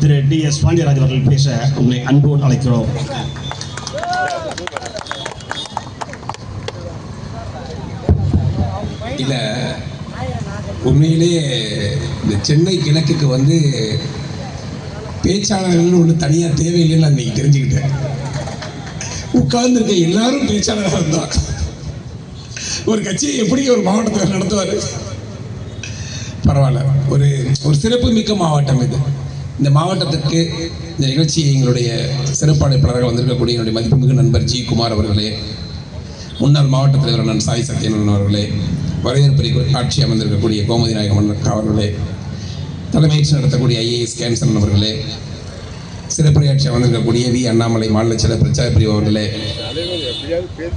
திரு D S Pandiraj அவர்கள் பேச உங்களை அன்போடு அழைக்கிறோம். இல்லை உண்மையிலே இந்த சென்னை கிழக்குக்கு வந்து பேச்சாளர்கள்னு ஒன்று தனியாக தேவையில்லைன்னு நான் இன்றைக்கி தெரிஞ்சுக்கிட்டேன். உட்கார்ந்துருக்க எல்லாரும் பேச்சாளராக இருந்தான் ஒரு கட்சியை எப்படி ஒரு மாவட்டத்தில் நடத்துவார்? பரவாயில்ல. ஒரு ஒரு சிறப்பு மிக்க மாவட்டம் இது. இந்த மாவட்டத்திற்கு இந்த நிகழ்ச்சி எங்களுடைய சிறப்பு வந்திருக்கக்கூடிய என்னுடைய மதிப்புமிகு நண்பர் ஜி குமார் அவர்களே முன்னாள் மாவட்ட தலைவர் அண்ணன் சாய் சத்யனன் அவர்களே வரவேற்புரை ஆட்சி அமர்ந்திருக்கக்கூடிய கோமதி நாயகம் அவர்களே தலைமையேற்று நடத்தக்கூடிய ஐஏஎஸ் கேன்சன் அவர்களே சிறப்புரையாட்சி அமர்ந்திருக்கக்கூடிய வி அண்ணாமலை மாநில சில பிரச்சார பிரிவு அவர்களே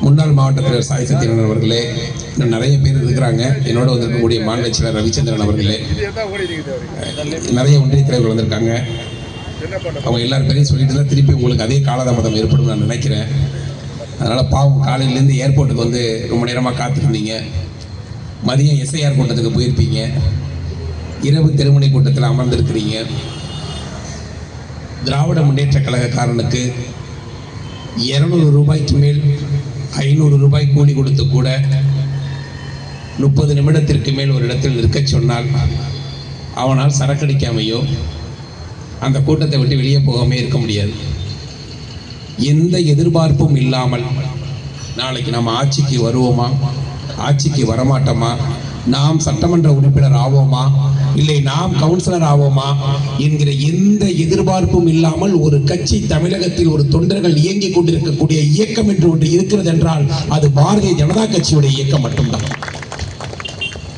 முன்னாள் மாவட்ட தலைவர் சாய் சத்யனன் அவர்களே இன்னும் நிறைய பேர் இருக்கிறாங்க. என்னோட வந்திருக்கக்கூடிய மாநில செயலர் ரவிச்சந்திரன் அவர்களே. நிறைய ஒன்றிய தலைவர்கள் வந்திருக்காங்க. அவங்க எல்லார் பேரையும் சொல்லிட்டு தான் திருப்பி உங்களுக்கு அதே காலதாமதம் ஏற்படும் நான் நினைக்கிறேன். அதனால் பாவம் காலையிலேருந்து ஏர்போர்ட்டுக்கு வந்து ரொம்ப நேரமாக காத்திருந்தீங்க மதியம் எஸ்ஐஆர் கூட்டத்துக்கு போயிருப்பீங்க. இரவு திருமணி கூட்டத்தில் அமர்ந்திருக்கிறீங்க. திராவிட முன்னேற்ற கழகக்காரனுக்கு இரநூறு ரூபாய்க்கு மேல் ஐநூறு ரூபாய் கூலி கொடுத்து கூட முப்பது நிமிடத்திற்கு மேல் ஒரு இடத்தில் நிற்க சொன்னால் அவனால் சரக்கடிக்காமையோ அந்த கூட்டத்தை விட்டு வெளியே போகாமே இருக்க முடியாது. எந்த எதிர்பார்ப்பும் இல்லாமல் நாளைக்கு நம்ம ஆட்சிக்கு வருவோமா? ஆட்சிக்கு வரமாட்டோமா? நாம் சட்டமன்ற உறுப்பினர் ஆவோமா? இல்லை நாம் கவுன்சிலர் ஆவோமா? என்கிற எந்த எதிர்பார்ப்பும் இல்லாமல் ஒரு கட்சி தமிழகத்தில் ஒரு தொண்டர்கள் இயங்கிக் கொண்டிருக்கக்கூடிய இயக்கம் என்று ஒன்று இருக்கிறது என்றால் அது பாரதிய ஜனதா கட்சியுடைய இயக்கம் மட்டும்தான்.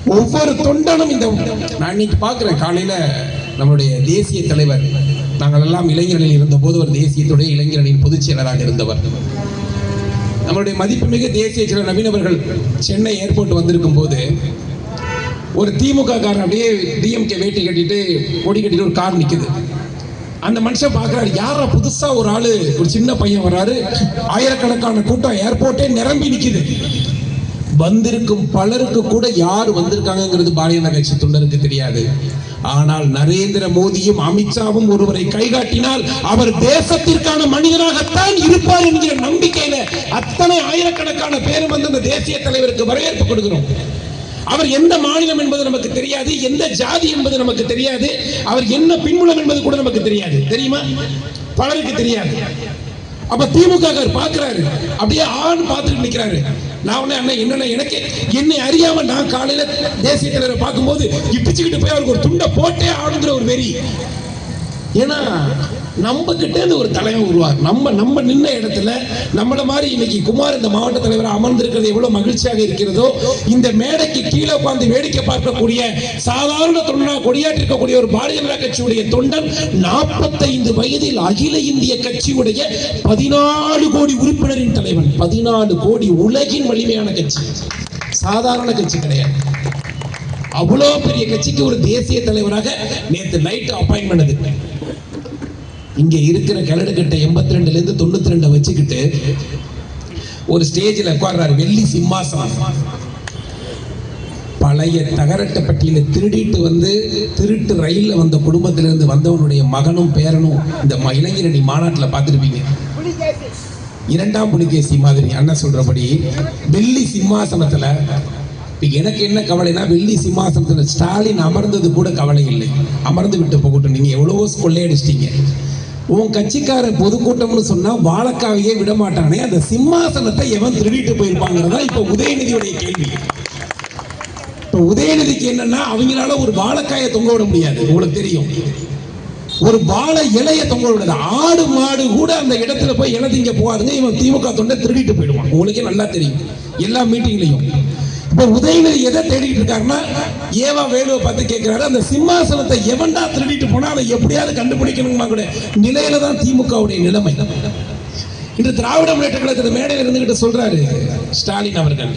ஒவ்வொரு தொண்டனும் இந்த நான் இன்னைக்கு பார்க்குறேன் காலையில் நம்மளுடைய தேசிய தலைவர் நாங்கள் எல்லாம் இளைஞர்களில் இருந்தபோது ஒரு தேசியத்துடைய இளைஞர்களின் பொதுச் செயலராக இருந்தவர். நம்மளுடைய மதிப்புமிகு தேசிய செயலர் நவீனவர்கள் சென்னை ஏர்போர்ட் வந்திருக்கும் போது ஒரு திமுக காரன் அப்படியே டிஎம்கே வேட்டி கட்டிட்டு கொடி கட்டிட்டு ஒரு கார் நிற்குது அந்த மனுஷன் பார்க்குறாரு யாரா புதுசாக ஒரு ஆள் ஒரு சின்ன பையன் வராரு ஆயிரக்கணக்கான கூட்டம் ஏர்போர்ட்டே நிரம்பி நிற்குது வந்திருக்கும் பலருக்கு கூட யார் வந்திருக்காங்கங்கிறது பாரதிய ஜனதா கட்சி தொண்டருக்கு தெரியாது. ஆனால் நரேந்திர மோடியும் அமித்ஷாவும் ஒருவரை கைகாட்டினால் அவர் தேசத்திற்கான மனிதனாகத்தான் இருப்பார் என்கிற நம்பிக்கையில அத்தனை ஆயிரக்கணக்கான பேரும் வந்து அந்த தேசிய தலைவருக்கு வரவேற்பு கொடுக்கிறோம். அவர் எந்த மாநிலம் என்பது நமக்கு தெரியாது எந்த ஜாதி என்பது நமக்கு தெரியாது அவர் என்ன பின்புலம் என்பது கூட நமக்கு தெரியாது. தெரியுமா? பலருக்கு தெரியாது. அப்ப திமுக பாக்குறாரு அப்படியே ஆண் பார்த்துட்டு நிக்கிறாரு. நான் உடனே அண்ணன் என்னென்ன எனக்கு என்னை அறியாம நான் காலையில தேசிய தலைவரை பார்க்கும்போது இப்பிச்சுக்கிட்டு போய் அவருக்கு ஒரு துண்டை போட்டே ஆடுங்கிற ஒரு வெறி. ஏன்னா நம்ம கிட்டேருந்து ஒரு தலைமை உருவார் நம்ம நம்ம நின்ன இடத்துல நம்மள மாதிரி இன்னைக்கு குமார் இந்த மாவட்ட தலைவராக அமர்ந்திருக்கிறது எவ்வளவு மகிழ்ச்சியாக இருக்கிறதோ இந்த மேடைக்கு கீழே உட்கார்ந்து வேடிக்கை பார்க்கக்கூடிய சாதாரண தொண்டனா கொடியாற்றிருக்கக்கூடிய ஒரு பாரதிய ஜனதா கட்சியுடைய தொண்டன் நாற்பத்தைந்து வயதில் அகில இந்திய கட்சியுடைய பதினாலு கோடி உறுப்பினரின் தலைவன் பதினாலு கோடி உலகின் வலிமையான கட்சி. சாதாரண கட்சி கிடையாது. அவ்வளோ பெரிய கட்சிக்கு ஒரு தேசிய தலைவராக நேற்று நைட் அப்பாயின்மெண்ட் பண்ணது இங்க இருக்கிற கிழடு கிட்ட எண்பத்தி ரெண்டுல இருந்து தொண்ணூத்தி ரெண்டை வச்சுக்கிட்டு ஒரு ஸ்டேஜில் உட்கார்றாரு வெள்ளி சிம்மாசனம். பழைய தகரட்டப்பட்டியில திருடிட்டு வந்து திருட்டு ரயிலில் வந்த குடும்பத்திலிருந்து வந்தவனுடைய மகனும் பேரனும் இந்த ம- இளைஞரணி மாநாட்டில் பார்த்துருப்பீங்க. இரண்டாம் புலிகேசி மாதிரி அண்ணன் சொல்றபடி வெள்ளி சிம்மாசனத்துல இப்போ எனக்கு என்ன கவலைனா வெள்ளி சிம்மாசனத்துல ஸ்டாலின் அமர்ந்தது கூட கவலை இல்லை. அமர்ந்து விட்டு போகட்டும். நீங்க எவ்வளவோ கொள்ளையடிச்சிட்டீங்க. உன் கட்சிக்கார பொதுக்கூட்டம்னு சொன்னா வாழக்காவையே விட மாட்டானே அந்த சிம்மாசனத்தை எவன் திருடிட்டு போயிருப்பாங்கிறதா இப்ப உதயநிதியுடைய கேள்வி. இப்ப உதயநிதிக்கு என்னன்னா அவங்களால ஒரு வாழைக்காயை தொங்க விட முடியாது உங்களுக்கு தெரியும். ஒரு வாழை இலைய தொங்க விடாது ஆடு மாடு கூட அந்த இடத்துல போய் இலை திங்க போகாதுங்க இவன் திமுக தொண்டை திருடிட்டு போயிடுவான். உங்களுக்கே நல்லா தெரியும் எல்லா மீட்டிங்லையும் இப்ப உதயநிதி எதை தேடிட்டு இருக்காருன்னா ஏவா வேலுவை பார்த்து கேட்கிறாரு அந்த சிம்மாசனத்தை எவன்டா திருடிட்டு போனா அதை எப்படியாவது கண்டுபிடிக்கணுமா கூட. நிலையில தான் திமுகவுடைய நிலைமை. இன்று திராவிட முன்னேற்ற கழகத்தில் மேடையில் இருந்துகிட்டு சொல்றாரு ஸ்டாலின் அவர்கள்.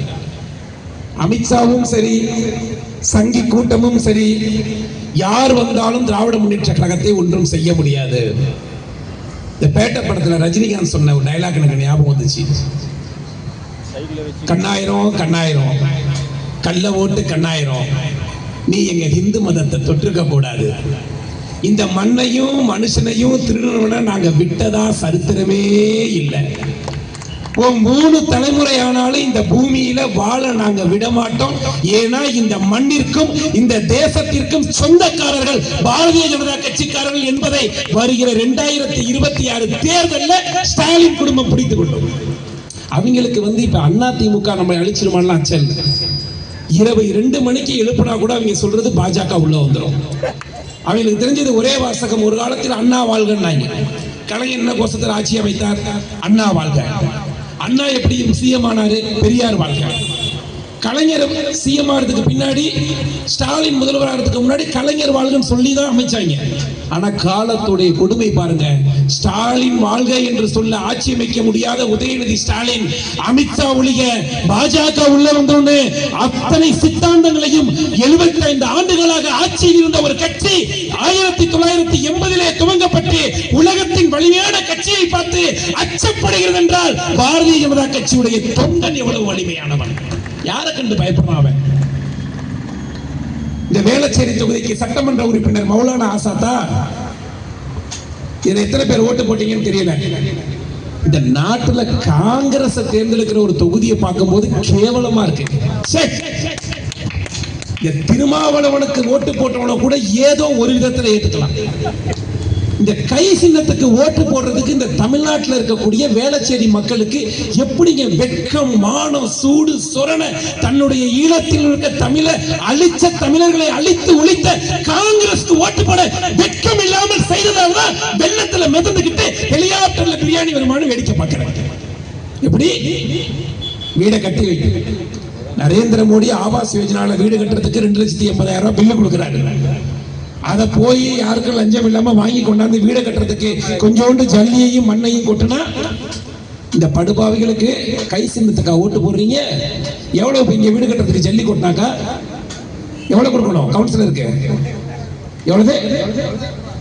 அமித்ஷாவும் சரி சங்கி கூட்டமும் சரி யார் வந்தாலும் திராவிட முன்னேற்ற கழகத்தை ஒன்றும் செய்ய முடியாது. இந்த பேட்ட படத்தில் ரஜினிகாந்த் சொன்ன ஒரு டைலாக் எனக்கு ஞாபகம் வந்துச்சு. கண்ணாயிரம் கண்ணாயிரம். கள்ள ஓட்டு கண்ணாயிரம். நீ எங்க ஹிந்து மதத்தை தொற்றுக்க கூடாது. இந்த மண்ணையும் மனுஷனையும் திருடனை நாங்க விட்டதா சரித்திரமே இல்லை. ஓ மூணு தலைமுறை ஆனாலும் இந்த பூமியில வாழ நாங்க விட மாட்டோம் ஏன்னா இந்த மண்ணிற்கும் இந்த தேசத்திற்கும் சொந்தக்காரர்கள் பாரதிய ஜனதா கட்சிக்காரர்கள் என்பதை வருகிற இரண்டாயிரத்தி இருபத்தி ஆறு தேர்தலில் ஸ்டாலின் குடும்பம் பிடித்துக் கொள்ளும் அவங்களுக்கு வந்து இப்ப அண்ணா திமுக நம்ம அழிச்சிருமான்லாம் அச்சல் இரவு ரெண்டு மணிக்கு எழுப்புனா கூட அவங்க சொல்றது பாஜக உள்ள வந்துடும் அவங்களுக்கு தெரிஞ்சது ஒரே வாசகம் ஒரு காலத்தில் அண்ணா வாழ்கன்னாங்க கலைஞர் என்ன கோஷத்தில் ஆட்சி அமைத்தார் அண்ணா வாழ்க. அண்ணா எப்படி சிஎம் ஆனாரு பெரியார் வாழ்க. கலைஞர் சிஎம் ஆகிறதுக்கு பின்னாடி ஸ்டாலின் முதல்வர் ஆகிறதுக்கு முன்னாடி கலைஞர் வாழ்கன்னு சொல்லி தான் அமைச்சாங்க. ஆனா காலத்துடைய கொடுமை பாருங்க. ஸ்டாலின் வாழ்க என்று சொல்ல ஆட்சி அமைக்க முடியாத உதயநிதி ஸ்டாலின் அமித்ஷா ஒழிக பாஜக உள்ள வந்தோன்னு அத்தனை சித்தாந்தங்களையும் 75 ஆண்டுகளாக ஆட்சியில் இருந்த ஒரு கட்சி ஆயிரத்தி தொள்ளாயிரத்தி எண்பதிலே துவங்கப்பட்டு உலகத்தின் வலிமையான கட்சியை பார்த்து அச்சப்படுகிறது என்றால் பாரதிய ஜனதா கட்சியுடைய தொண்டன் எவ்வளவு வலிமையானவன்? யாரை கண்டு பயப்படுறான் அவன்? இந்த வேளச்சேரி தொகுதிக்கு சட்டமன்ற உறுப்பினர் மௌலானா ஆசாத்தா இதை எத்தனை பேர் ஓட்டு போட்டீங்கன்னு தெரியல. இந்த நாட்டுல காங்கிரஸ் தேர்ந்தெடுக்கிற ஒரு தொகுதியை பார்க்கும்போது கேவலமா இருக்கு. திருமாவளவனுக்கு ஓட்டு போட்டவன கூட ஏதோ ஒரு விதத்துல ஏத்துக்கலாம். இந்த கை சின்னத்துக்கு ஓட்டு போடுறதுக்கு இந்த தமிழ்நாட்டில் இருக்கக்கூடிய வேளச்சேரி மக்களுக்கு எப்படிங்க வெட்கம் மானம் சூடு சொரண தன்னுடைய ஈழத்தில் இருக்க தமிழ அழிச்ச தமிழர்களை அழித்து ஒழித்த காங்கிரஸ்க்கு ஓட்டு போட வெட்கம் இல்லாமல் செய்ததால்தான் வெள்ளத்துல மிதந்துக்கிட்டு ஹெலிகாப்டர்ல பிரியாணி வருமானு வேடிக்கை பார்க்கிறேன். எப்படி? வீடை கட்டி வைக்க நரேந்திர மோடி ஆவாஸ் யோஜனால வீடு கட்டுறதுக்கு ரெண்டு லட்சத்தி எண்பதாயிரம் ரூபாய் பில்லு கொடுக்குறாரு. அதை போய் யாருக்கும் லஞ்சம் இல்லாம வாங்கி கொண்டாந்து வீடை கட்டுறதுக்கு கொஞ்சோண்டு ஜல்லியையும் மண்ணையும் கொட்டுனா இந்த படுபாவிகளுக்கு கை சின்னத்துக்கா ஓட்டு போடுறீங்க? எவ்வளவு இங்கே இங்க வீடு கட்டுறதுக்கு ஜல்லி கொட்டினாக்கா? எவ்வளவு கொடுக்கணும்? கவுன்சிலருக்கு எவ்வளவு?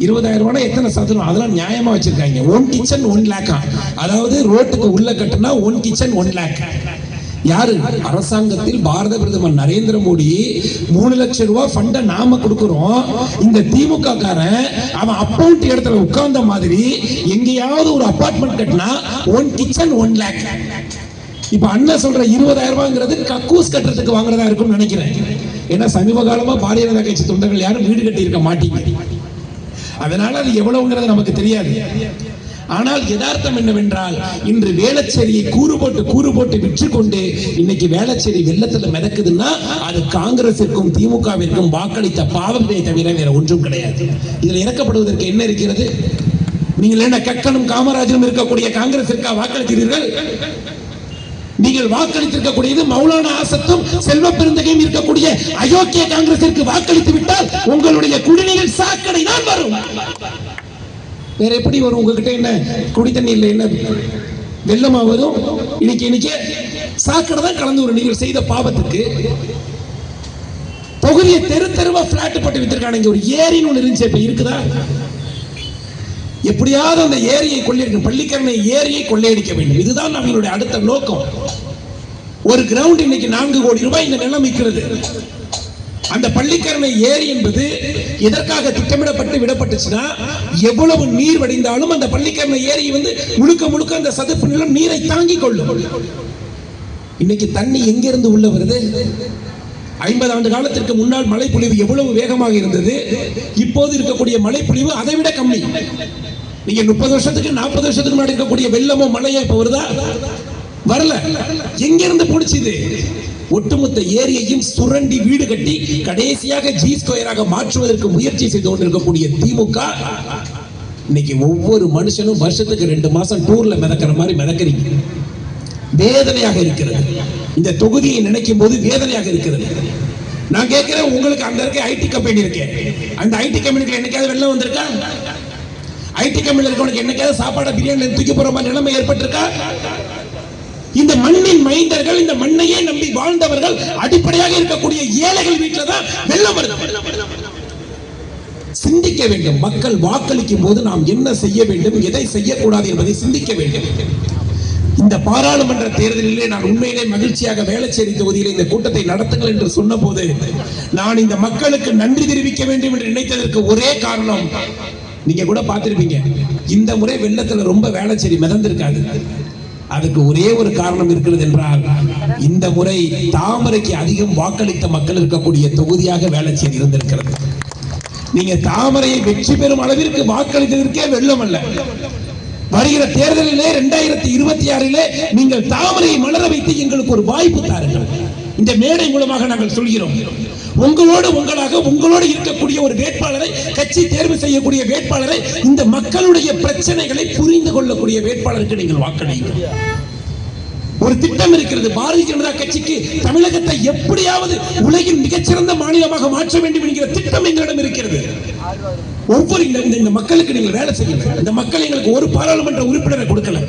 இருபதாயிரம் ரூபாய் எத்தனை சதுரம்? அதெல்லாம் நியாயமா வச்சிருக்காங்க. ஒன் கிச்சன் ஒன் லேக்கா அதாவது ரோட்டுக்கு உள்ள கட்டுனா ஒன் கிச்சன் ஒன் லேக் யாரு? அரசாங்கத்தில் பாரத பிரதமர் நரேந்திர மோடி மூணு லட்சம் ரூபாய் ஃபண்ட நாம கொடுக்கிறோம். இந்த திமுக காரன் அவன் அப்பவுண்ட் இடத்துல உட்கார்ந்த மாதிரி எங்கேயாவது ஒரு அபார்ட்மெண்ட் கட்டினா ஒன் கிச்சன் ஒன் லேக் இப்ப அண்ணன் சொல்ற இருபதாயிரம் ரூபாய்ங்கிறது கக்கூஸ் கட்டுறதுக்கு வாங்குறதா இருக்கும்னு நினைக்கிறேன். ஏன்னா சமீப காலமா பாரதிய ஜனதா கட்சி தொண்டர்கள் யாரும் வீடு கட்டி இருக்க மாட்டீங்க. அதனால அது எவ்வளவுங்கிறது நமக்கு தெரியாது. ஆனால் யதார்த்தம் என்னவென்றால் இன்று வேளச்சேரியை கூறு போட்டு கூறு போட்டு விற்று கொண்டு இன்னைக்கு வேளச்சேரி வெள்ளத்துல மிதக்குதுன்னா அது காங்கிரசிற்கும் திமுகவிற்கும் வாக்களித்த பாவத்தை தவிர வேற ஒன்றும் கிடையாது. இதுல இறக்கப்படுவதற்கு என்ன இருக்கிறது? நீங்கள் என்ன கக்கனும் காமராஜரும் இருக்கக்கூடிய காங்கிரசிற்கா வாக்களிக்கிறீர்கள் நீங்கள் வாக்களித்திருக்கக்கூடியது மௌலானா ஆசத்தும் செல்வ பெருந்தகையும் இருக்கக்கூடிய அயோக்கிய காங்கிரசிற்கு வாக்களித்து விட்டால் உங்களுடைய குடிநீர் சாக்கடை தான் வரும். வேற எப்படி வரும்? உங்ககிட்ட என்ன? குடி தண்ணி இல்லை என்ன? வெள்ளமா வரும்? இன்னைக்கு இன்னைக்கு சாக்கடை தான் கலந்து வரும். நீங்கள் செய்த பாவத்துக்கு. தொகுதியை தெரு தெருவா பிளாட் போட்டு வித்திருக்காங்க. ஒரு ஏரின்னு ஒண்ணு இருந்துச்சு. இப்ப இருக்குதா? எப்படியாவது அந்த ஏரியை கொள்ளையடிக்க பள்ளிக்கரணை ஏரியை கொள்ளையடிக்க வேண்டும். இதுதான் நம்மளுடைய அடுத்த நோக்கம். ஒரு கிரவுண்ட் இன்னைக்கு நான்கு கோடி ரூபாய் இந்த நிலம் விற்கிறது. அந்த பள்ளிக்கரணை ஏரி என்பது எதற்காக திட்டமிடப்பட்டு விடப்பட்டுச்சுன்னா எவ்வளவு நீர் வடிந்தாலும் அந்த பள்ளிக்கரணை ஏரி வந்து முழுக்க முழுக்க அந்த சதுப்பு நிலம் நீரை தாங்கிக் கொள்ளும். இன்னைக்கு தண்ணி எங்கிருந்து உள்ள வருது? ஐம்பது ஆண்டு காலத்திற்கு முன்னால் மழைப்பொழிவு எவ்வளவு வேகமாக இருந்தது? இப்போது இருக்கக்கூடிய மழைப்பொழிவு அதை விட கம்மி. நீங்க முப்பது வருஷத்துக்கு நாற்பது வருஷத்துக்கு முன்னாடி இருக்கக்கூடிய வெள்ளமோ மழையோ இப்ப வருதா? வரல. எங்கிருந்து பிடிச்சது? ஒட்டுமொத்த ஏரியையும் சுரண்டி வீடு கட்டி கடைசியாக ஜி ஸ்கொயராக மாற்றுவதற்கு முயற்சி செய்து கொண்டிருக்கக்கூடிய திமுக இன்னைக்கு ஒவ்வொரு மனுஷனும் வருஷத்துக்கு ரெண்டு மாசம் டூர்ல மிதக்கிற மாதிரி மிதக்கிறீங்க. வேதனையாக இருக்கிறது. இந்த தொகுதியை நினைக்கும் போது வேதனையாக இருக்கிறது. நான் கேட்கிறேன் உங்களுக்கு அந்த இருக்க ஐடி கம்பெனி இருக்கேன் அந்த ஐடி கம்பெனிக்கு என்னைக்காவது வெள்ளம் வந்திருக்கா? ஐடி கம்பெனியில் இருக்கவனுக்கு என்னைக்காவது சாப்பாடு பிரியாணி தூக்கி போற மாதிரி நிலைமை ஏற்பட்டிருக்கா? இந்த மண்ணின் மைந்தர்கள் இந்த மண்ணையே நம்பி அடிப்படையாக இருக்கக்கூடிய ஏழைகள் வீட்டில் தான் வெள்ளம் வருது. சிந்திக்க வேண்டும். மக்கள் வாக்களிக்கும் போது நாம் என்ன செய்ய வேண்டும் எதை செய்யக்கூடாது என்பதை சிந்திக்க வேண்டும். இந்த பாராளுமன்ற தேர்தலிலே நான் உண்மையிலே மகிழ்ச்சியாக வேளச்சேரி தொகுதியில் இந்த கூட்டத்தை நடத்துங்கள் என்று சொன்னபோது நான் இந்த மக்களுக்கு நன்றி தெரிவிக்க வேண்டும் என்று நினைத்ததற்கு ஒரே காரணம் நீங்க கூட பார்த்திருப்பீங்க. இந்த முறை வெள்ளத்துல ரொம்ப வேளச்சேரி மிதந்திருக்காது. அதுக்கு ஒரே ஒரு காரணம் இருக்கிறது என்றால் இந்த முறை தாமரைக்கு அதிகம் வாக்களித்த மக்கள் இருக்கக்கூடிய தொகுதியாக வேலை செய்து இருந்திருக்கிறது. நீங்க தாமரையை வெற்றி பெறும் அளவிற்கு வாக்களித்ததற்கே வெள்ளம் அல்ல. வருகிற தேர்தலிலே இரண்டாயிரத்தி இருபத்தி ஆறிலே நீங்கள் தாமரையை மலர வைத்து எங்களுக்கு ஒரு வாய்ப்பு தாருங்கள். இந்த மேடை மூலமாக நாங்கள் சொல்கிறோம் உங்களோடு உங்களாக உங்களோடு இருக்கக்கூடிய ஒரு வேட்பாளரை கட்சி தேர்வு செய்யக்கூடிய வேட்பாளரை இந்த மக்களுடைய பிரச்சனைகளை புரிந்து கொள்ளக்கூடிய வேட்பாளருக்கு நீங்கள் வாக்களியுங்கள் ஒரு திட்டம் இருக்கிறது. பாரதிய ஜனதா கட்சிக்கு தமிழகத்தை எப்படியாவது உலகின் மிகச்சிறந்த மாநிலமாக மாற்ற வேண்டும் என்கிற திட்டம் எங்களிடம் இருக்கிறது. ஒவ்வொரு இந்த இந்த- மக்களுக்கு நீங்கள் வேலை செய்யுங்க. இந்த மக்கள் எங்களுக்கு ஒரு பாராளுமன்ற உறுப்பினரை கொடுக்கல.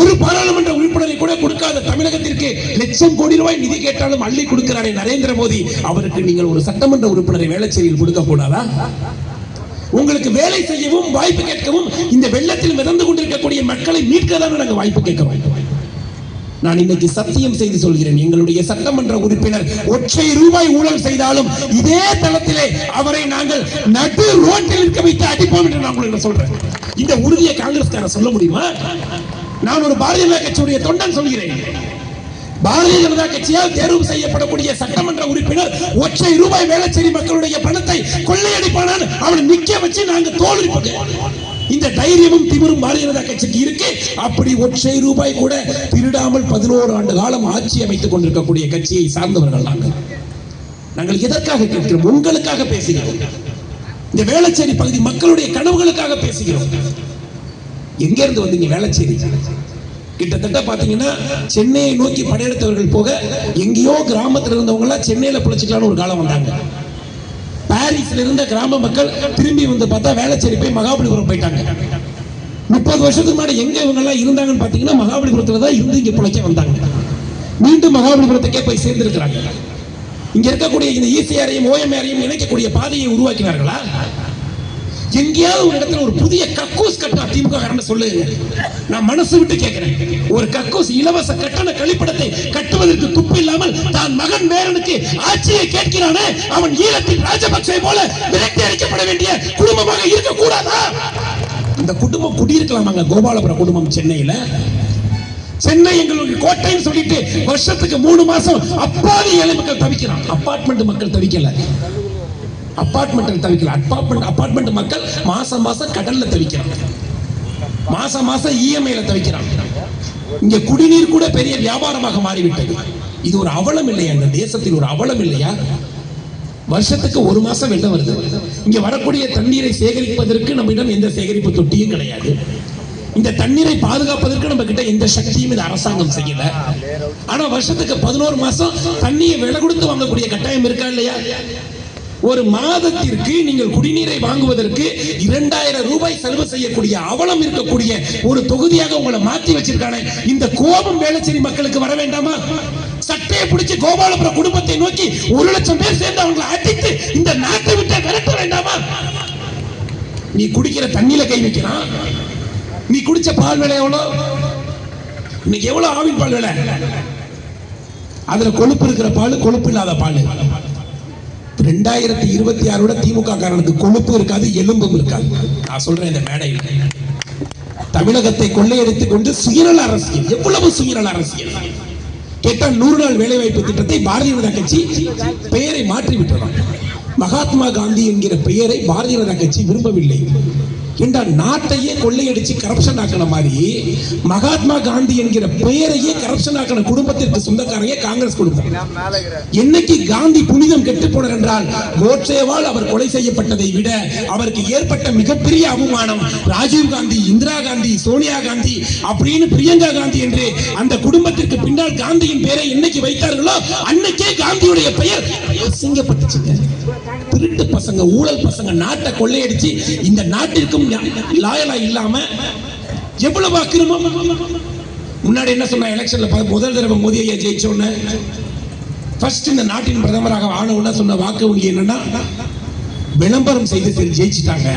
ஒரு பாராளுமன்ற உறுப்பினரை கூட கொடுக்காத தமிழகத்திற்கு லட்சம் கோடி ரூபாய் நிதி கேட்டாலும் அள்ளி கொடுக்கிறாரே நரேந்திர மோடி. அவருக்கு நீங்கள் ஒரு சட்டமன்ற உறுப்பினரை வேளச்சேரியில் கொடுக்க கூடாதா? உங்களுக்கு வேலை செய்யவும் வாய்ப்பு கேட்கவும் இந்த வெள்ளத்தில் மிதந்து கொண்டிருக்கக்கூடிய மக்களை மீட்க தான் நாங்கள் வாய்ப்பு கேட்க வேண்டும் நான் இன்னைக்கு சத்தியம் செய்து சொல்கிறேன். எங்களுடைய சட்டமன்ற உறுப்பினர் ஒற்றை ரூபாய் ஊழல் செய்தாலும் இதே தளத்திலே அவரை நாங்கள் நடு ரோட்டில் இருக்க வைத்து அடிப்போம் என்று நான் உங்களுக்கு சொல்றேன். இந்த உறுதியை காங்கிரஸ்கார சொல்ல முடியுமா? நான் ஒரு பாரதிய ஜனதா கட்சியுடைய தொண்டன் சொல்கிறேன். பாரதிய ஜனதா கட்சியால் தேர்வு செய்யப்படக்கூடிய சட்டமன்ற உறுப்பினர் ஒற்றை ரூபாய் வேளச்சேரி மக்களுடைய பணத்தை கொள்ளையடிப்பானான் அவனை நிக்க வச்சு நாங்க தோல்வி இந்த தைரியமும் திமிரும் பாரதிய ஜனதா கட்சிக்கு இருக்கு. அப்படி ஒற்றை ரூபாய் கூட திருடாமல் பதினோரு ஆண்டு காலம் ஆட்சி அமைத்துக் கொண்டிருக்கக்கூடிய கட்சியை சார்ந்தவர்கள் நாங்கள். நாங்கள் எதற்காக கேட்கிறோம்? உங்களுக்காக பேசுகிறோம். இந்த வேளச்சேரி பகுதி மக்களுடைய கனவுகளுக்காக பேசுகிறோம். எங்க இருந்து வந்தீங்க? வேளச்சேரி. கிட்டத்தட்ட பாத்தீங்கன்னா சென்னையை நோக்கி படையெடுத்தவர்கள் போக எங்கேயோ கிராமத்தில் இருந்தவங்க எல்லாம் சென்னையில ஒரு காலம் வந்தாங்க. பாரிஸ்ல இருந்த கிராம மக்கள் திரும்பி வந்து பார்த்தா வேளச்சேரி போய் மகாபலிபுரம் போயிட்டாங்க. முப்பது வருஷத்துக்கு முன்னாடி எங்க இவங்க எல்லாம் இருந்தாங்கன்னு பாத்தீங்கன்னா மகாபலிபுரத்துல தான் இருந்து இங்க பிழைக்க வந்தாங்க. மீண்டும் மகாபலிபுரத்துக்கே போய் சேர்ந்திருக்கிறாங்க. இங்க இருக்கக்கூடிய இந்த ஈசிஆரையும் ஓஎம்ஆரையும் இணைக்கக்கூடிய பாதையை உருவாக்கினார்களா? எங்கேயாவது ஒரு இடத்துல ஒரு புதிய கக்கூஸ் கட்டா திமுக காரன் சொல்லுங்க நான் மனசு விட்டு கேட்கிறேன் ஒரு கக்கூஸ் இலவச கட்டண கழிப்பிடத்தை கட்டுவதற்கு துப்பு இல்லாமல் தான் மகன் வேறனுக்கு ஆட்சியை கேட்கிறானே அவன் ஈழத்தின் ராஜபக்சே போல விரட்டி அடிக்கப்பட வேண்டிய குடும்பமாக இருக்க கூடாதா இந்த குடும்பம் குடியிருக்கலாமாங்க? கோபாலபுரம் குடும்பம் சென்னையில. சென்னை எங்களுக்கு கோட்டைன்னு சொல்லிட்டு வருஷத்துக்கு மூணு மாசம் அப்பாவி ஏழை மக்கள் தவிக்கிறான். அப்பார்ட்மெண்ட் மக்கள் தவிக்கல. அப்பார்ட்மெண்ட்டில் தவிக்கல. அப்பார்ட்மெண்ட் அப்பார்ட்மெண்ட் மக்கள் மாசம் மாசம் கடல்ல தவிக்கிறாங்க. மாசம் மாசம் இஎம்ஐல தவிக்கிறாங்க. இங்க குடிநீர் கூட பெரிய வியாபாரமாக மாறிவிட்டது. இது ஒரு அவலம் இல்லையா? இந்த தேசத்தில் ஒரு அவலம் இல்லையா? வருஷத்துக்கு ஒரு மாசம் வெள்ளம் வருது. இங்க வரக்கூடிய தண்ணீரை சேகரிப்பதற்கு நம்மிடம் எந்த சேகரிப்பு தொட்டியும் கிடையாது. இந்த தண்ணீரை பாதுகாப்பதற்கு நம்ம கிட்ட எந்த சக்தியும் இந்த அரசாங்கம் செய்யல. ஆனா வருஷத்துக்கு பதினோரு மாசம் தண்ணியை விலை கொடுத்து வாங்கக்கூடிய கட்டாயம் இருக்கா இல்லையா? ஒரு மாதத்திற்கு நீங்கள் குடிநீரை வாங்குவதற்கு இரண்டாயிரம் ரூபாய் செலவு செய்யக்கூடிய அவலம் இருக்கக்கூடிய ஒரு தொகுதியாக உங்களை மாற்றி வச்சிருக்கானே. இந்த கோபம் வேளச்சேரி மக்களுக்கு வர வேண்டாமா? சட்டையை பிடிச்சு கோபாலபுரம் குடும்பத்தை நோக்கி ஒரு லட்சம் பேர் சேர்ந்து அவங்களை அடித்து இந்த நாட்டை விட்டு விரட்ட வேண்டாமா? நீ குடிக்கிற தண்ணியில கை வைக்கிறான் நீ குடிச்ச பால் விலை எவ்வளோ? இன்னைக்கு எவ்வளோ ஆவின் பால் விலை? அதுல கொழுப்பு இருக்கிற பால் கொழுப்பு இல்லாத பால். ரெண்டாயிரத்தி இருபத்தி ஆறோட திமுக காரனுக்கு கொழுப்பு இருக்காது எலும்பும் இருக்காது. நான் சொல்றேன் இந்த மேடையில். தமிழகத்தை கொள்ளையடித்துக் கொண்டு சுயநல அரசியல். எவ்வளவு சுயநல அரசியல்? கேட்டால் நூறு நாள் வேலைவாய்ப்பு திட்டத்தை பாரதிய ஜனதா கட்சி பெயரை மாற்றி விட்டதாம் மகாத்மா காந்தி என்கிற பெயரை பாரதிய ஜனதா கட்சி விரும்பவில்லை. என்றால் நாட்டையே கொள்ளையடிச்சு கரப்ஷன் ஆக்கின மாதிரி மகாத்மா காந்தி என்கிற பெயரையே கரப்ஷன் ஆக்கின குடும்பத்திற்கு சொந்தக்காரங்க காங்கிரஸ் குடும்பம் என்னைக்கு காந்தி புனிதம் கெட்டு போனார் என்றால் கோட்சேவால் அவர் கொலை செய்யப்பட்டதை விட அவருக்கு ஏற்பட்ட மிகப்பெரிய அவமானம் ராஜீவ் காந்தி இந்திரா காந்தி சோனியா காந்தி அப்படின்னு பிரியங்கா காந்தி என்று அந்த குடும்பத்திற்கு பின்னால் காந்தியின் பெயரை என்னைக்கு வைத்தார்களோ அன்னைக்கே காந்தியுடைய பெயர் அசிங்கப்பட்டுச்சுங்க. திருட்டு பசங்க ஊழல் பசங்க நாட்டை கொள்ளையடிச்சு இந்த நாட்டிற்கும் லாயலா இல்லாம எவ்வளவு அக்கிரமம் முன்னாடி என்ன சொன்ன எலெக்ஷன்ல ப- முதல் தடவை மோதி ஐயா ஜெயிச்ச உடனே ஃபர்ஸ்ட் இந்த நாட்டின் பிரதமராக ஆன சொன்ன வாக்கு வங்கி என்னன்னா விளம்பரம் செய்து சரி ஜெயிச்சிட்டாங்க.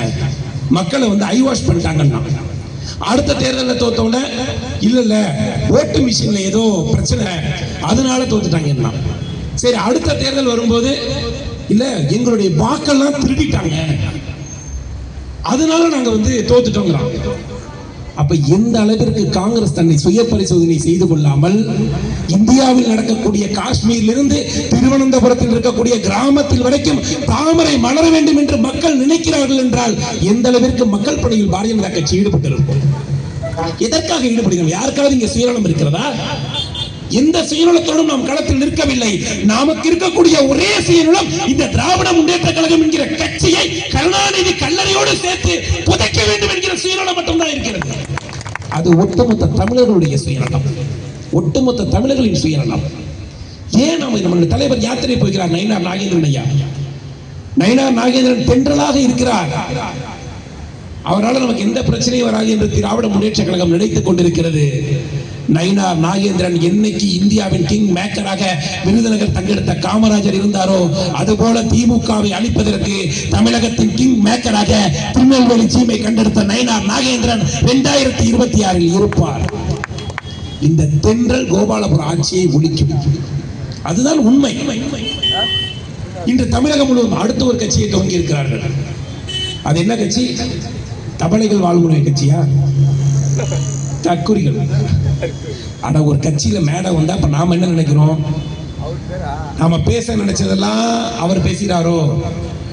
மக்களை வந்து ஐ வாஷ் பண்ணிட்டாங்கன்னா அடுத்த தேர்தலில் தோத்தவன இல்ல இல்ல ஓட்டு மிஷின்ல ஏதோ பிரச்சனை அதனால தோத்துட்டாங்கன்னா சரி அடுத்த தேர்தல் வரும்போது இல்ல எங்களுடைய வாக்கெல்லாம் திருடிட்டாங்க. அதனால நாங்க வந்து தோத்துட்டோங்கிறாங்க. அப்ப எந்த அளவிற்கு காங்கிரஸ் தன்னை சுய பரிசோதனை செய்து கொள்ளாமல் இந்தியாவில் நடக்கக்கூடிய காஷ்மீரிலிருந்து திருவனந்தபுரத்தில் இருக்கக்கூடிய கிராமத்தில் வரைக்கும் தாமரை மலர வேண்டும் என்று மக்கள் நினைக்கிறார்கள் என்றால் எந்த அளவிற்கு மக்கள் பணியில் பாரதிய ஜனதா கட்சி ஈடுபட்டிருக்கும்? எதற்காக ஈடுபடுகிறோம்? யாருக்காவது இங்க சுயநலம் இருக்கிறதா? எந்த சுயநலத்தோடும் நாம் களத்தில் நிற்கவில்லை. நமக்கு இருக்கக்கூடிய ஒரே சுயநலம் இந்த திராவிட முன்னேற்ற கழகம் என்கிற கட்சியை கருணாநிதி கல்லறையோடு சேர்த்து புதைக்க வேண்டும் என்கிற சுயநலம் மட்டும்தான் இருக்கிறது. அது ஒட்டுமொத்த தமிழர்களுடைய சுயநலம். ஒட்டுமொத்த தமிழர்களின் சுயநலம். ஏன் நம்ம நம்முடைய தலைவர் யாத்திரை போகிறார் நயினார் நாகேந்திரன் ஐயா? நயினார் நாகேந்திரன் தென்றலாக இருக்கிறார். அவரால் நமக்கு எந்த பிரச்சனையும் வராது என்று திராவிட முன்னேற்ற கழகம் நினைத்துக் கொண்டிருக்கிறது. நைனா நாகேந்திரன் என்னைக்கு இந்தியாவின் கிங் மேக்கராக விருதுநகர் தங்கெடுத்த காமராஜர் இருந்தாரோ அதுபோல திமுகவை அழிப்பதற்கு தமிழகத்தின் கிங் மேக்கராக திருநெல்வேலி சீமை கண்டெடுத்த நயினார் நாகேந்திரன் இரண்டாயிரத்தி இருபத்தி ஆறில் இருப்பார். இந்த தென்றல் கோபாலபுரம் ஆட்சியை ஒழிக்கும். அதுதான் உண்மை. இன்று தமிழகம் முழுவதும் அடுத்த ஒரு கட்சியை துவங்கி இருக்கிறார்கள் அது என்ன கட்சி? தபலைகள் வாழ்முறை கட்சியா? தற்குறிகள் ஆனா ஒரு கட்சியில மேடை வந்தா அப்ப நாம என்ன நினைக்கிறோம்? நாம பேச நினைச்சதெல்லாம் அவர் பேசுகிறாரோ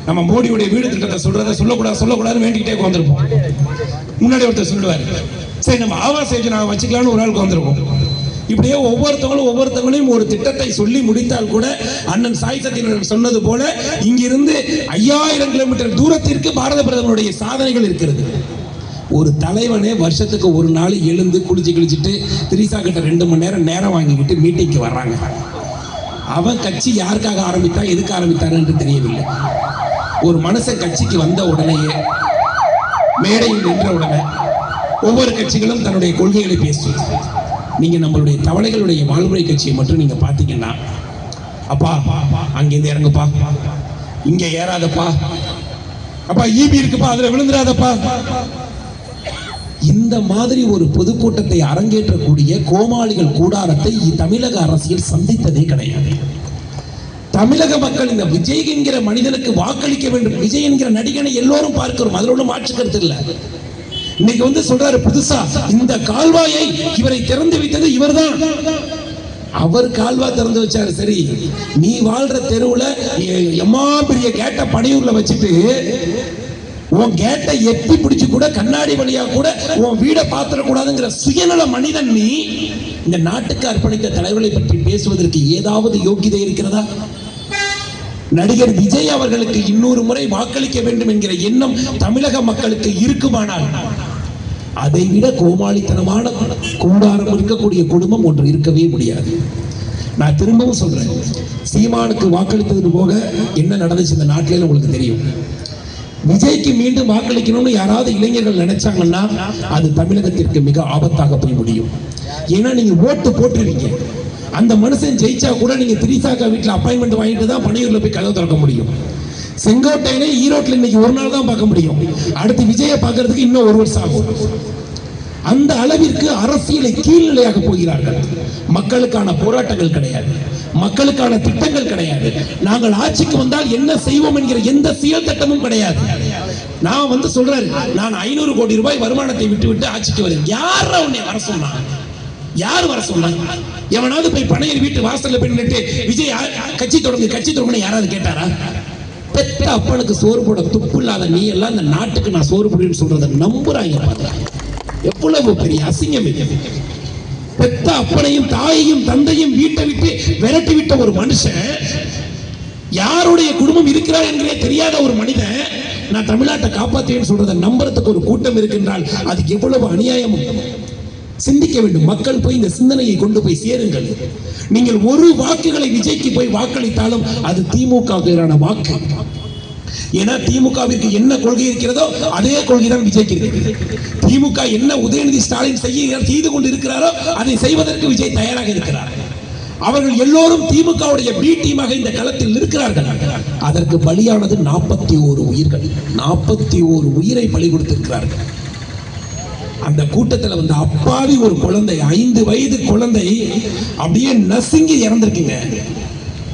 நம்ம மோடியுடைய வீடு திட்டத்தை சொல்றதை சொல்லக்கூடாது சொல்லக்கூடாதுன்னு வேண்டிக்கிட்டே உட்காந்துருப்போம் முன்னாடி ஒருத்தர் சொல்லுவார் சரி நம்ம ஆவாஸ் யோஜனா வச்சுக்கலாம்னு ஒரு ஆளுக்கு வந்திருப்போம் இப்படியே ஒவ்வொருத்தவங்களும் ஒவ்வொருத்தவங்களையும் ஒரு திட்டத்தை சொல்லி முடித்தால் கூட அண்ணன் சாய் சத்தியன் சொன்னது போல இங்கிருந்து ஐயாயிரம் கிலோமீட்டர் தூரத்திற்கு பாரத பிரதமருடைய சாதனைகள் இருக்கிறது. ஒரு தலைவனே வருஷத்துக்கு ஒரு நாள் எழுந்து குளிச்சு கிழிச்சிட்டு திரிசா கிட்ட ரெண்டு மணி நேரம் நேரம் வாங்கிக்கிட்டு மீட்டிங்க்கு வர்றாங்க. அவன் கட்சி யாருக்காக ஆரம்பித்தான் எதுக்கு ஆரம்பித்தான் என்று தெரியவில்லை. ஒரு மனுஷன் கட்சிக்கு வந்த உடனேயே மேடையில் நின்ற உடனே ஒவ்வொரு கட்சிகளும் தன்னுடைய கொள்கைகளை பேசும் நீங்கள் நம்மளுடைய தவளைகளுடைய வாழ்முறை கட்சியை மட்டும் நீங்கள் பார்த்தீங்கன்னா அப்பா அங்கேருந்து இறங்குப்பா. இங்கே ஏறாதப்பா. அப்பா ஈபி இருக்குப்பா அதில் விழுந்துடாதப்பா. இந்த மாதிரி ஒரு பொதுக்கூட்டத்தை அரங்கேற்றக்கூடிய கோமாளிகள் கூடாரத்தை தமிழக அரசியல் சந்தித்ததே கிடையாது. தமிழக மக்கள் இந்த விஜய் என்கிற மனிதனுக்கு வாக்களிக்க வேண்டும். விஜய் என்கிற நடிகனை எல்லோரும் பார்க்கிறோம். அதில் ஒன்றும் மாற்று கருத்து இல்லை. இன்னைக்கு வந்து சொல்றாரு புதுசா இந்த கால்வாயை இவரை திறந்து வைத்தது இவர்தான். அவர் கால்வா திறந்து வச்சாரு சரி. நீ வாழ்ற தெருவுல எம்மா பெரிய கேட்ட படையூர்ல வச்சுட்டு உன் கேட்டை எட்டி பிடிச்சு கூட கண்ணாடி வழியா கூட உன் வீடை பாத்திர கூடாதுங்கிற சுயநல மனிதன் நீ இந்த நாட்டுக்கு அர்ப்பணித்த தலைவர்களை பற்றி பேசுவதற்கு ஏதாவது யோகிதை இருக்கிறதா? நடிகர் விஜய் அவர்களுக்கு இன்னொரு முறை வாக்களிக்க வேண்டும் என்கிற எண்ணம் தமிழக மக்களுக்கு இருக்குமானால் அதை விட கோமாளித்தனமான கூடாரம் இருக்கக்கூடிய குடும்பம் ஒன்று இருக்கவே முடியாது. நான் திரும்பவும் சொல்றேன் சீமானுக்கு வாக்களித்தது போக என்ன நடந்துச்சு இந்த நாட்டிலே உங்களுக்கு தெரியும். விஜய்க்கு மீண்டும் வாக்களிக்கணும்னு யாராவது இளைஞர்கள் நினைச்சாங்கன்னா அது தமிழகத்திற்கு மிக ஆபத்தாக போய் முடியும். ஏன்னா நீங்க ஓட்டு போட்டுருவீங்க. அந்த மனுஷன் ஜெயிச்சா கூட நீங்க திரிசாக்கா வீட்டில் அப்பாயின்மெண்ட் வாங்கிட்டு தான் பனையூர்ல போய் கதவு திறக்க முடியும். செங்கோட்டையிலே ஈரோட்டில் இன்னைக்கு ஒரு நாள் தான் பார்க்க முடியும். அடுத்து விஜயை பார்க்கறதுக்கு இன்னும் ஒரு வருஷம் ஆகும். அந்த அளவிற்கு அரசியலை கீழ்நிலையாக போகிறார்கள். மக்களுக்கான போராட்டங்கள் கிடையாது. மக்களுக்கான திட்டங்கள் கிடையாது. நாங்கள் ஆட்சிக்கு வந்தால் என்ன செய்வோம் என்கிற எந்த செயல் திட்டமும் கிடையாது. நான் வந்து சொல்றேன் நான் ஐநூறு கோடி ரூபாய் வருமானத்தை விட்டு விட்டு ஆட்சிக்கு வரேன் யார உன்னை வர சொன்னா? யார் வர சொன்னா? எவனாவது போய் பணையர் வீட்டு வாசல்ல போய் நின்று விஜய் கட்சி தொடங்கு கட்சி தொடங்குன்னு யாராவது கேட்டாரா? பெத்த அப்பனுக்கு சோறு போட துப்பு இல்லாத நீ எல்லாம் இந்த நாட்டுக்கு நான் சோறு போடுன்னு சொல்றதை நம்புறாங்க. பாத்தா எவ்வளவு பெரிய அசிங்கம் இது. பெத்த அப்பனையும் தாயையும் தந்தையும் வீட்டை விட்டு விரட்டி விட்ட ஒரு மனுஷன் யாருடைய குடும்பம் இருக்கிறார் என்கிறே தெரியாத ஒரு மனிதன் நான் தமிழ்நாட்டை காப்பாத்தேன்னு சொல்றத நம்புறதுக்கு ஒரு கூட்டம் இருக்கின்றால் அது எவ்வளவு அநியாயம்? சிந்திக்க வேண்டும். மக்கள் போய் இந்த சிந்தனையை கொண்டு போய் சேருங்கள். நீங்கள் ஒரு வாக்குகளை விஜய்க்கு போய் வாக்களித்தாலும் அது திமுகவுக்கு எதிரான வாக்கு. ஏன்னா திமுகவிற்கு என்ன கொள்கை இருக்கிறதோ அதே கொள்கை தான் விஜய்க்கு இருக்கு. திமுக என்ன உதயநிதி ஸ்டாலின் செய்ய செய்து கொண்டு இருக்கிறாரோ அதை செய்வதற்கு விஜய் தயாராக இருக்கிறார். அவர்கள் எல்லோரும் திமுகவுடைய பி டீமாக இந்த களத்தில் இருக்கிறார்கள் அதற்கு பலியானது நாற்பத்தி ஓரு உயிர்கள். நாற்பத்தி ஓரு உயிரை பலி கொடுத்திருக்கிறார்கள். அந்த கூட்டத்துல வந்து அப்பாவி ஒரு குழந்தை ஐந்து வயது குழந்தை அப்படியே நசுங்கி இறந்திருக்குங்க.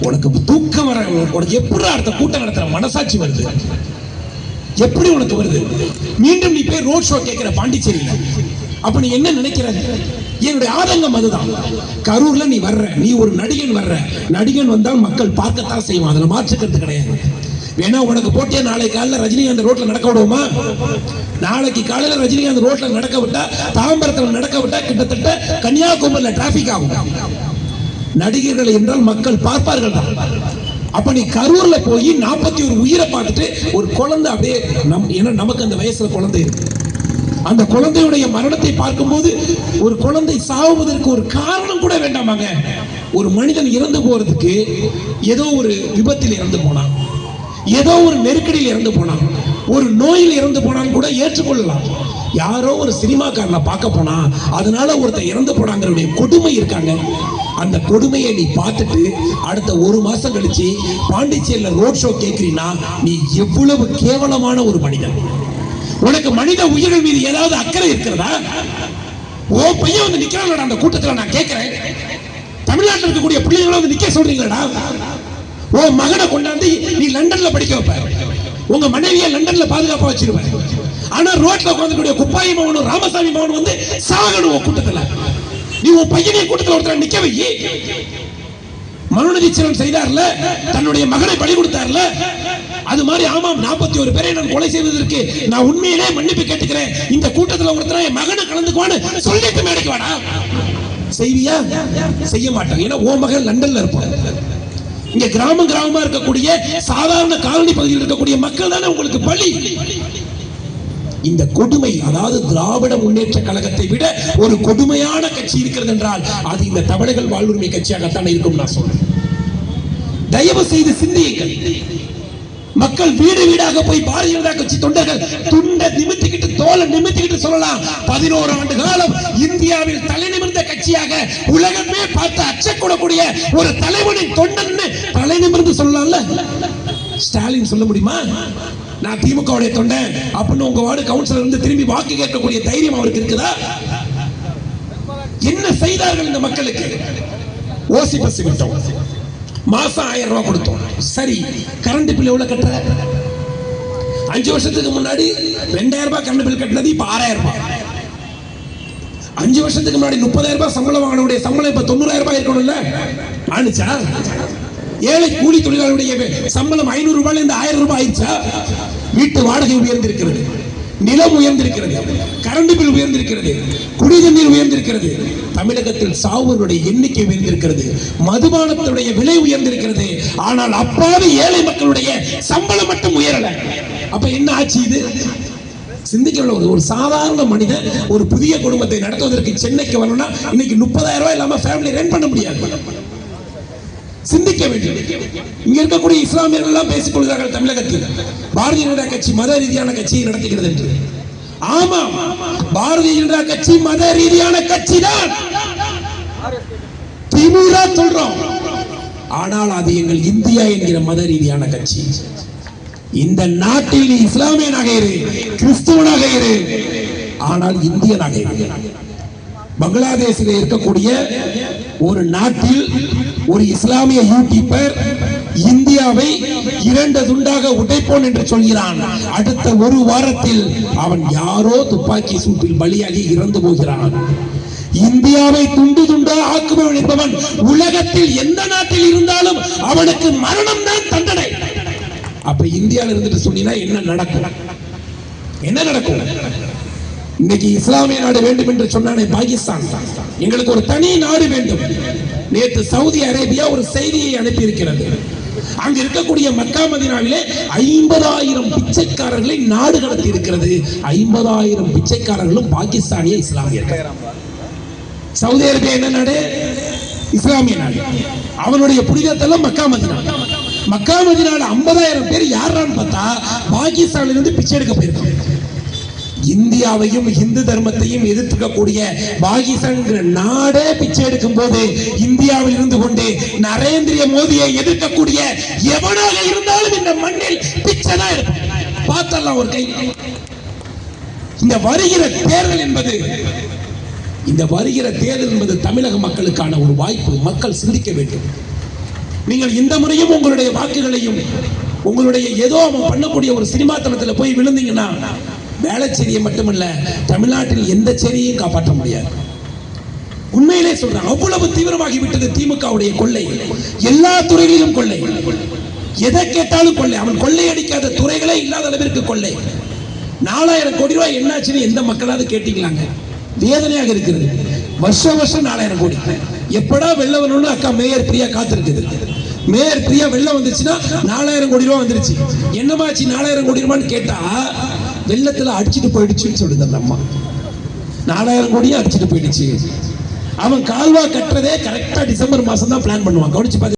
உனக்கு தூக்கம் வர உனக்கு எப்படி அடுத்த கூட்டம் நடத்துற மனசாட்சி வருது? எப்படி உனக்கு வருது? மீண்டும் நீ போய் ரோட் ஷோ கேட்கிற பாண்டிச்சேரியில. அப்ப நீ என்ன நினைக்கிற? என்னுடைய ஆதங்கம் அதுதான். கரூர்ல நீ வர்ற நீ ஒரு நடிகன் வர்ற. நடிகன் வந்தால் மக்கள் பார்க்கத்தான் செய்வான் அதுல மாற்றுக்கிறது கிடையாது. வேணா உனக்கு போட்டியா? நாளை காலையில் ரஜினிகாந்த் ரோட்ல நடக்க விடுவோமா? நாளைக்கு காலையில ரஜினிகாந்த் ரோட்ல நடக்க விட்டா தாம்பரத்தில் நடக்க விட்டா கிட்டத்தட்ட கன்னியாகுமரியில் டிராபிக் ஆகும். நடிகர்கள் என்றால் மக்கள் பார்ப்பார்கள் தான். அப்ப நீ கரூர்ல போய் நாற்பத்தி ஒரு உயிரை பார்த்துட்டு ஒரு குழந்தை அப்படியே நம் ஏன்னா நமக்கு அந்த வயசுல குழந்தை இருக்கு. அந்த குழந்தையுடைய மரணத்தை பார்க்கும்போது ஒரு குழந்தை சாவுவதற்கு ஒரு காரணம் கூட வேண்டாமாங்க. ஒரு மனிதன் இறந்து போறதுக்கு ஏதோ ஒரு விபத்தில் இறந்து போனான். ஏதோ ஒரு நெருக்கடியில் இறந்து போனான். ஒரு நோயில் இறந்து போனான் கூட ஏற்றுக்கொள்ளலாம். யாரோ ஒரு சினிமாக்காரனை பார்க்க போனா அதனால ஒருத்தர் இறந்து போனாங்கிறடைய கொடுமை இருக்காங்க. அந்த கொடுமையை நீ பார்த்துட்டு அடுத்த ஒரு மாசம் கழிச்சு பாண்டிச்சேரியில் ரோட் ஷோ கேட்கிறீன்னா நீ எவ்வளவு கேவலமான ஒரு மனிதன். உனக்கு மனித உயிர்கள் மீது ஏதாவது அக்கறை இருக்கிறதா? ஓ பையன் வந்து நிக்கிறான் அந்த கூட்டத்தில் நான் கேட்கிறேன் தமிழ்நாட்டில் இருக்கக்கூடிய பிள்ளைங்களை வந்து நிக்க சொல்றீங்களா ஓ மகனை கொண்டாந்து நீ லண்டன்ல படிக்க வைப்ப. உங்க மனைவியை லண்டன்ல பாதுகாப்பா வச்சிருவ ஆனா ரோட்ல உட்காந்துக்கூடிய குப்பாயி மகனும் ராமசாமி மகனும் வந்து சாகணும் உன் கூட்டத்துல. நீ உன் பையனை கூட்டத்துல ஒருத்தர் நிக்க வை. மனுநீச்சரன் செய்தார்ல தன்னுடைய மகனை பலி கொடுத்தார்ல. அது மாதிரி ஆமாம் நாற்பத்தி ஒரு பேரை நான் கொலை செய்வதற்கு நான் உண்மையிலே மன்னிப்பு கேட்டுக்கிறேன். இந்த கூட்டத்துல ஒருத்தர் என் மகனை கலந்துக்குவான்னு சொல்லிட்டு மேடைக்கு வாடா. செய்வியா? செய்ய மாட்டாங்க ஏன்னா ஓ மகன் லண்டன்ல இருப்பான். இங்க கிராமம் கிராமமா இருக்கக்கூடிய சாதாரண காலனி பகுதியில் இருக்கக்கூடிய மக்கள் தானே உங்களுக்கு பலி. இந்த கொடுமை அதாவது திராவிட முன்னேற்ற கழகத்தை விட ஒரு கொடுமையான கட்சி இருக்கிறது என்றால் அது இந்த தமிழர்கள் வாழ்வுரிமை கட்சியாகத்தான் இருக்கும் நான் சொல்றேன். தயவு செய்து சிந்தியுங்கள். மக்கள் வீடு வீடாக போய் பாரதிய ஜனதா கட்சி தொண்டர்கள் துண்டை நிமித்திக்கிட்டு தோலை நிமித்திக்கிட்டு சொல்லலாம். பதினோரு ஆண்டு காலம் இந்தியாவில் தலை நிமிர்ந்த கட்சியாக உலகமே பார்த்து அச்சக்கூடக்கூடிய ஒரு தலைவனின் தொண்டன் தலை நிமிர்ந்து சொல்லலாம்ல? ஸ்டாலின் சொல்ல முடியுமா? நான் திமுகவுடைய தொண்டன். அப்படின்னு உங்க வார்டு கவுன்சிலர் இருந்து திரும்பி வாக்கு கேட்கக்கூடிய தைரியம் அவருக்கு இருக்குதா? என்ன செய்தார்கள் இந்த மக்களுக்கு? ஓசி பஸ் விட்டோம். மாசம் ஆயிரம் ரூபாய் கொடுத்தோம். சரி கரண்ட் பில் எவ்வளவு கட்டுற? அஞ்சு வருஷத்துக்கு முன்னாடி ரெண்டாயிரம் ரூபாய் கரண்ட் பில் கட்டினது இப்ப ஆறாயிரம் ரூபாய். அஞ்சு வருஷத்துக்கு முன்னாடி முப்பதாயிரம் ரூபாய் சம்பளம் வாங்கினுடைய சம்பளம் இப்ப தொண்ணூறாயிரம் ரூபாய் இருக்கணும்ல? ஆனிச்சா ஏழை கூலி தொழிலாளருடைய சம்பளம் ஐநூறு ரூபாயில இருந்து ஆயிரம் ரூபாய் ஆயிடுச்சா? வீட்டு வாடகை உயர்ந்திருக்கிறது. நிலம் உயர்ந்திருக்கிறது. கரண்ட் பில் உயர்ந்திருக்கிறது. குடிநீர் நீர் உயர்ந்திருக்கிறது. தமிழகத்தில் சாவுகளுடைய எண்ணிக்கை உயர்ந்திருக்கிறது. மதுபானத்துடைய விலை உயர்ந்திருக்கிறது. ஆனால் அப்பாவி ஏழை மக்களுடைய சம்பளம் மட்டும் உயரல. அப்ப என்ன ஆச்சு இது? சிந்திக்க ஒரு சாதாரண மனிதன் ஒரு புதிய குடும்பத்தை நடத்துவதற்கு சென்னைக்கு வரணும்னா இன்னைக்கு முப்பதாயிரம் ரூபாய் இல்லாம ஃபேமிலி ரன் பண்ண முடியாது. சிந்திக்க வேண்டும். இங்க இருக்கக்கூடிய இஸ்லாமியர்கள் எல்லாம் பேசிக் கொள்கிறார்கள் தமிழகத்தில். பாரதிய ஜனதா கட்சி மத ரீதியான கட்சியை நடத்துகிறது என்று. ஆமாம் பாரதிய ஜனதா கட்சி மத ரீதியான கட்சி தான் திமுக சொல்றோம். ஆனால் அது எங்கள் இந்தியா என்கிற மத ரீதியான கட்சி. இந்த நாட்டில் நீ இஸ்லாமியனாக இரு கிறிஸ்துவனாக இரு. ஆனால் இந்தியனாக இரு. பங்களாதேஷில் இருக்கக்கூடிய ஒரு நாட்டில் ஒரு இஸ்லாமிய யூடியூபர் இந்தியாவை இரண்டு துண்டாக உடைப்போன் என்று சொல்கிறான். அடுத்த ஒரு வாரத்தில் அவன் யாரோ துப்பாக்கி சூட்டில் பலியாகி இறந்து போகிறான். இந்தியாவை துண்டு துண்டா ஆக்குபவன் என்பவன் உலகத்தில் எந்த நாட்டில் இருந்தாலும் அவனுக்கு மரணம் தான் தண்டனை. அப்ப இந்தியாவில் இருந்துட்டு சொன்னீங்கன்னா என்ன நடக்கும்? என்ன நடக்கும்? இன்னைக்கு இஸ்லாமிய நாடு வேண்டும் என்று சொன்னானே பாகிஸ்தான். எங்களுக்கு ஒரு தனி நாடு வேண்டும். நேற்று சவுதி அரேபியா ஒரு செய்தியை அனுப்பி இருக்கிறது அங்க இருக்கக்கூடிய மக்கா மதினாவிலே ஐம்பதாயிரம் பிச்சைக்காரர்களை நாடு கடத்தி இருக்கிறது ஐம்பதாயிரம் பிச்சைக்காரர்களும் பாகிஸ்தானிய இஸ்லாமியர்கள் சவுதி அரேபியா என்ன நாடு? இஸ்லாமிய நாடு. அவனுடைய புனிதத்தெல்லாம் மக்கா மதினா. மக்கா மதினால ஐம்பதாயிரம் பேர் யாரான்னு பார்த்தா பாகிஸ்தான்ல இருந்து பிச்சை எடுக்க போயிருக்காங்க. இந்தியாவையும் இந்து தர்மத்தையும் எதிர்த்துக்கக்கூடிய பாகிஸ்தான் நாடே பிச்சை எடுக்கும் போது இந்தியாவில் இருந்து கொண்டு நரேந்திர மோடியை எதிர்க்கக்கூடிய எவனாக இருந்தாலும் இந்த மண்ணில் பிச்சை தான் பார்த்தலாம் ஒரு கை. இந்த வருகிற தேர்தல் என்பது இந்த வருகிற தேர்தல் என்பது தமிழக மக்களுக்கான ஒரு வாய்ப்பு. மக்கள் சிந்திக்க வேண்டும். நீங்கள் இந்த முறையும் உங்களுடைய வாக்குகளையும் உங்களுடைய ஏதோ அவன் பண்ணக்கூடிய ஒரு சினிமா தளத்தில் போய் விழுந்தீங்கன்னா வேளச்சேரியை மட்டுமல்ல தமிழ்நாட்டில் எந்த செடியையும் காப்பாற்ற முடியாது. உண்மையிலே சொல்றேன் அவ்வளவு தீவிரமாகி விட்டது திமுகவுடைய கொள்ளை. எல்லா துறைகளிலும் கொள்ளை. எதை கேட்டாலும் கொள்ளை. அவன் கொள்ளை அடிக்காத துறைகளே இல்லாத அளவிற்கு கொள்ளை. நாலாயிரம் கோடி ரூபாய் என்னாச்சுன்னு எந்த மக்களாவது கேட்டீங்களாங்க? வேதனையாக இருக்கிறது. வருஷம் வருஷம் நாலாயிரம் கோடி. எப்படா வெள்ளம் வரணும்னு அக்கா மேயர் பிரியா காத்திருக்குது. மேயர் பிரியா வெள்ளம் வந்துச்சுன்னா நாலாயிரம் கோடி ரூபா வந்துருச்சு. என்னமாச்சு நாலாயிரம் கோடி ரூபான்னு கேட்டா வெள்ளத்துல அடிச்சிட்டு போயிடுச்சுன்னு சொல்லுது அந்த அம்மா. நாலாயிரம் கோடியும் அடிச்சிட்டு போயிடுச்சு. அவன் கால்வா கட்டுறதே கரெக்டா டிசம்பர் மாசம் தான் பிளான் பண்ணுவான். கவனிச்சு பார்த்து